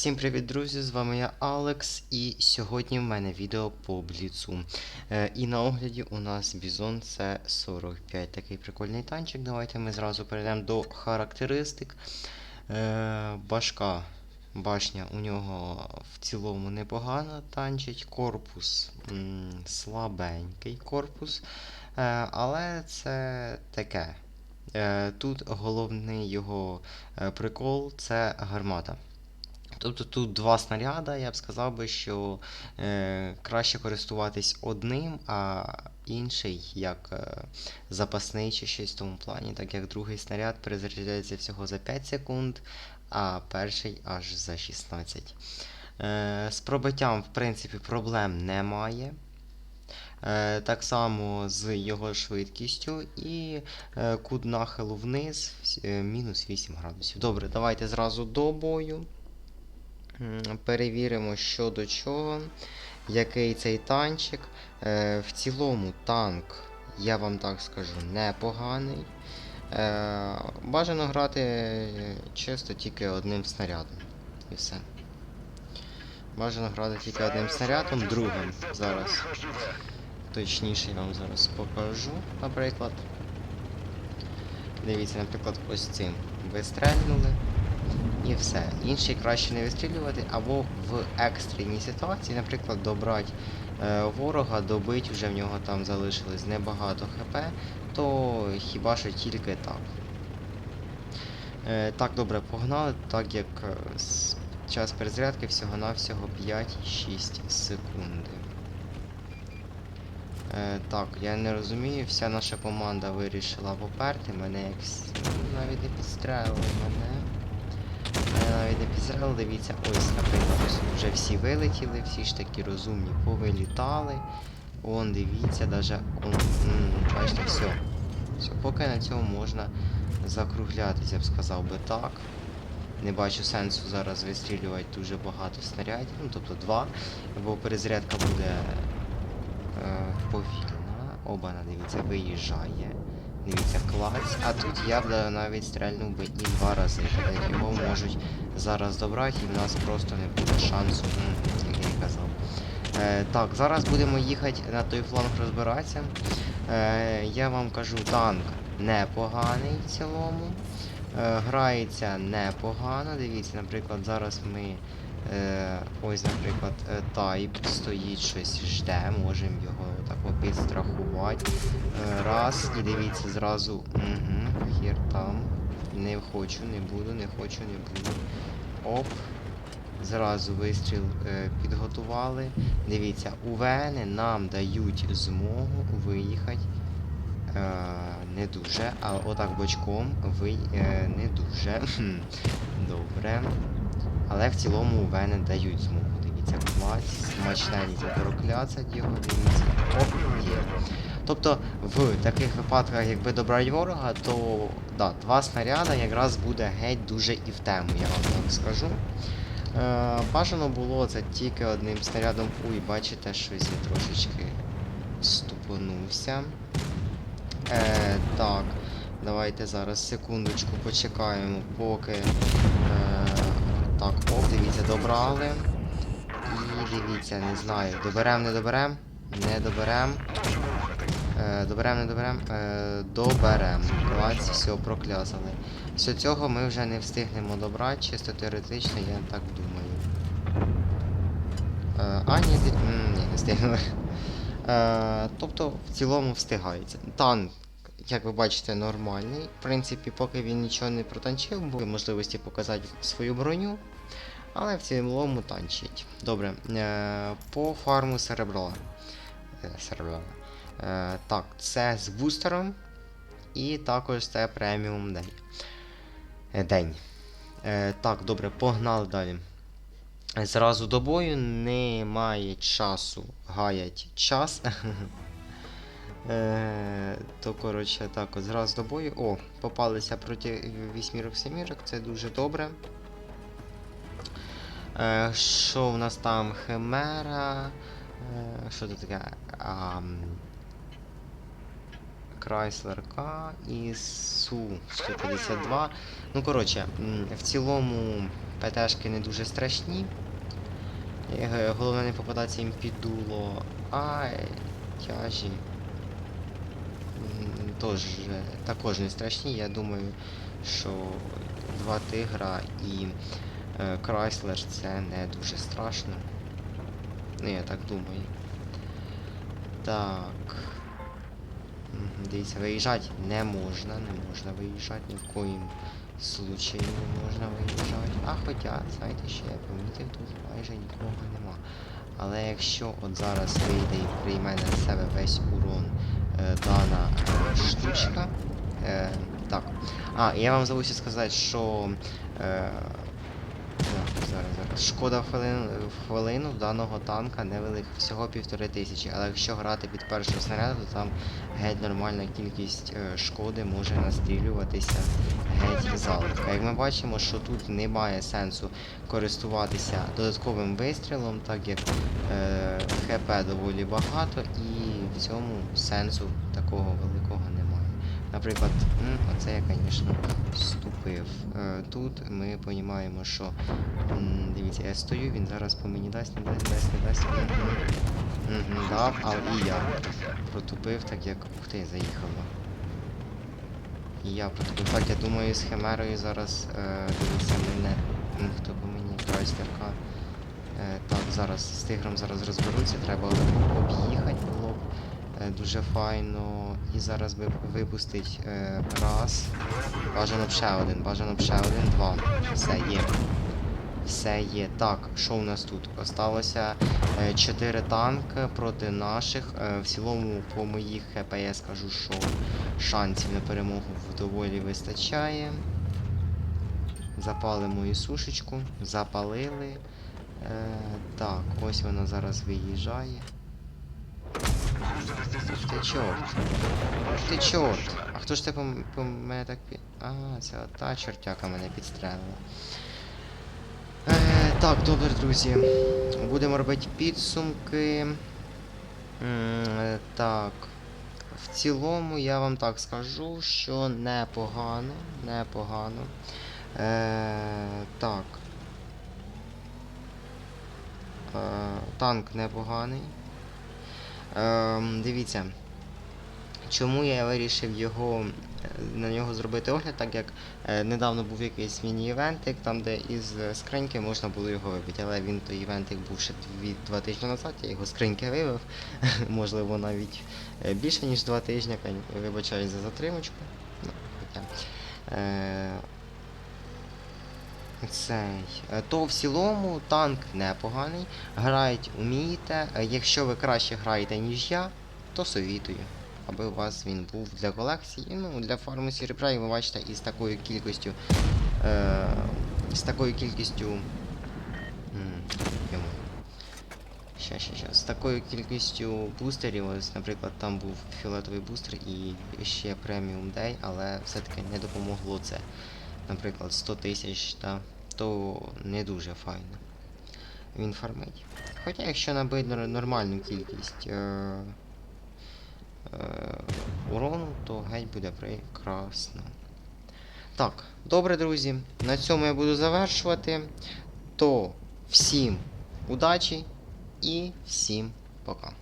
Всім привіт, друзі! З вами я Алекс, і сьогодні в мене відео по бліцу. Е, і на огляді у нас Бізон С45. Такий прикольний танчик. Давайте ми зразу перейдемо до характеристик. Е, башка. Башня у нього в цілому непогано танчить. Корпус м, слабенький корпус. Е, але це таке. Е, Тут головний його е, прикол це гармата. Тобто тут два снаряда, я б сказав би, що е, краще користуватись одним, а інший як е, запасний чи щось в тому плані, так як другий снаряд перезаряджається всього за 5 секунд, а перший аж за 16. Е, з пробиттям, в принципі, проблем немає. Е, так само з його швидкістю і е, кут нахилу вниз е, мінус 8 градусів. Добре, давайте зразу до бою. Перевіримо, що до чого, який цей танчик. Е, в цілому танк, я вам так скажу, непоганий. Е, бажано грати е, чисто тільки одним снарядом. І все. Бажано грати тільки одним снарядом, другим зараз. Точніше я вам зараз покажу, наприклад. Дивіться, наприклад, ось цим. Вистрельнули. І все. Інший краще не вистрілювати, або в екстреній ситуації, наприклад, добрати е, ворога, добить, вже в нього там залишилось небагато хп, то хіба що тільки так. Е, так, добре, погнали, так як е, час перезарядки всього-навсього 5-6 секунди. Е, так, я не розумію, вся наша команда вирішила поперти мене як навіть не підстрелили мене. Навіть не підстрелили, дивіться, ось, наприклад, вже всі вилетіли, всі ж такі розумні повилітали. Он, дивіться, даже он, бачите, все. Все, поки на цьому можна закруглятися, я б сказав би так. Не бачу сенсу зараз вистрілювати дуже багато снарядів, ну тобто два, бо перезарядка буде е, повільна. Оба, дивіться, виїжджає. Дивіться, клац. А тут я б навіть стрельнув би і два рази. Тобто його можуть зараз добрати, і в нас просто не буде шансу, як я казав. Е, так, зараз будемо їхати на той фланг розбиратися. Е, я вам кажу, танк непоганий в цілому. Е, грається непогано. Дивіться, наприклад, зараз ми. Е, ось, наприклад, е, тайп стоїть, щось жде, можемо його так підстрахувати. Е, раз, і дивіться, зразу. Угу, хір там. Не хочу, не буду, не хочу, не буду. Оп. Зразу вистріл е, підготували. Дивіться, УВНи нам дають змогу виїхати. Е, не дуже, а отак бочком ви е, не дуже. Добре. Але в цілому УВНи дають змогу. Дивіться, клац, смачненько прокляцать його, дивіться. Оп, є. Тобто в таких випадках, якби добрати ворога, то да, два снаряда якраз буде геть дуже і в тему, я вам так скажу. Е, бажано було це тільки одним снарядом. Уй, бачите, щось я трошечки ступонувся. Е, так, давайте зараз секундочку почекаємо, поки. Е, так, оп, дивіться, добрали. І дивіться, не знаю, доберем, не доберем, не доберем. Е, доберем, не доберем. Е, доберем. Клац, все, проклясали. Все цього ми вже не встигнемо добрати, чисто теоретично, я так думаю. Е, а, ні, ні, не встигнули. Е, тобто, в цілому встигається. Танк, як ви бачите, нормальний. В принципі, поки він нічого не протанчив, були можливості показати свою броню. Але в цілому танчить. Добре. Е, по фарму серебра. Е. Е, так, це з бустером. І також це преміум день. День. Так, добре, погнали далі. Зразу до бою немає часу. Гаять час. Е, то, коротше, так, от зразу до бою. О, попалися проти вісьмірок семірок, це дуже добре. Е, що в нас там? Химера. Е, що це таке? А, Chrysler К і Су 152. Ну, коротше, в цілому ПТшки не дуже страшні. Е, Головне не попадатися їм під дуло. А тяжі. Тож, е, також не страшні. Я думаю, що два тигра і е, Крайслер це не дуже страшно. Ну, я так думаю. Так. Дивіться, виїжджати не можна, не можна виїжджати, ні в коїм случаї не можна виїжджати. А хоча, знаєте, ще я помітив, тут майже нікого нема. Але якщо от зараз вийде і прийме на себе весь дана е, штучка. Е, так. А, я вам забувся сказати, що. Е, зараз, зараз. Шкода в хвилину, даного танка невелика, всього півтори тисячі. Але якщо грати під першого снаряду, то там геть нормальна кількість е, шкоди може настрілюватися геть залитка. Як ми бачимо, що тут немає сенсу користуватися додатковим вистрілом, так як е, ХП доволі багато і в цьому сенсу такого великого немає. Наприклад, оце я, звісно, ступив. Е, тут ми розуміємо, що дивіться, я стою, він зараз по мені дасть, не дасть, дасть, не дасть. Дав, але і я протупив, так як. Ух ти, заїхало. І я протупив. Так, я думаю, з Химерою зараз е, дивіться мене. Хто по мені? Крайслерка. Е, так, зараз з тигром зараз розберуться, треба об'їхати дуже файно. І зараз випустить е, раз. Бажано ще один, бажано ще один, два. Все є. Все є. Так, що у нас тут? Осталося 4 танки проти наших. Е, в цілому, по моїх ХП я скажу, що шансів на перемогу доволі вистачає. Запалимо і сушечку. Запалили. Е, так, ось вона зараз виїжджає. Ти чорт. Ти чорт. А хто ж це по, по мене так пі... А, це та чортяка мене підстрелила. Е, так, добре, друзі. Будемо робити підсумки. Е, так. В цілому я вам так скажу, що непогано. Непогано. Е, так. Е, танк непоганий. Ем, дивіться. Чому я вирішив його е, на нього зробити огляд, так як е, недавно був якийсь міні-івентик, там де із е, скриньки можна було його вибити, але він той івентик був ще два тижні назад, я його скриньки вивив, можливо навіть е, більше ніж два тижні, вибачаюсь за затримочку. Ну, хоча. Е, цей. Е, То в цілому танк непоганий. Грають вмієте. Е, Якщо ви краще граєте, ніж я, то совітую. Аби у вас він був для колекції. Ну, для фарму серебра, і ви бачите, із такою кількістю. Е, з такою кількістю. Ща, ща, ща. З такою кількістю бустерів, ось, наприклад, там був фіолетовий бустер і ще преміум дей, але все-таки не допомогло це. Наприклад, 100 тисяч, та, то не дуже файно. Він фармить. Хоча якщо набити нормальну кількість е, е, урону, то геть буде прекрасно. Так, добре, друзі. На цьому я буду завершувати. То всім удачі і всім пока.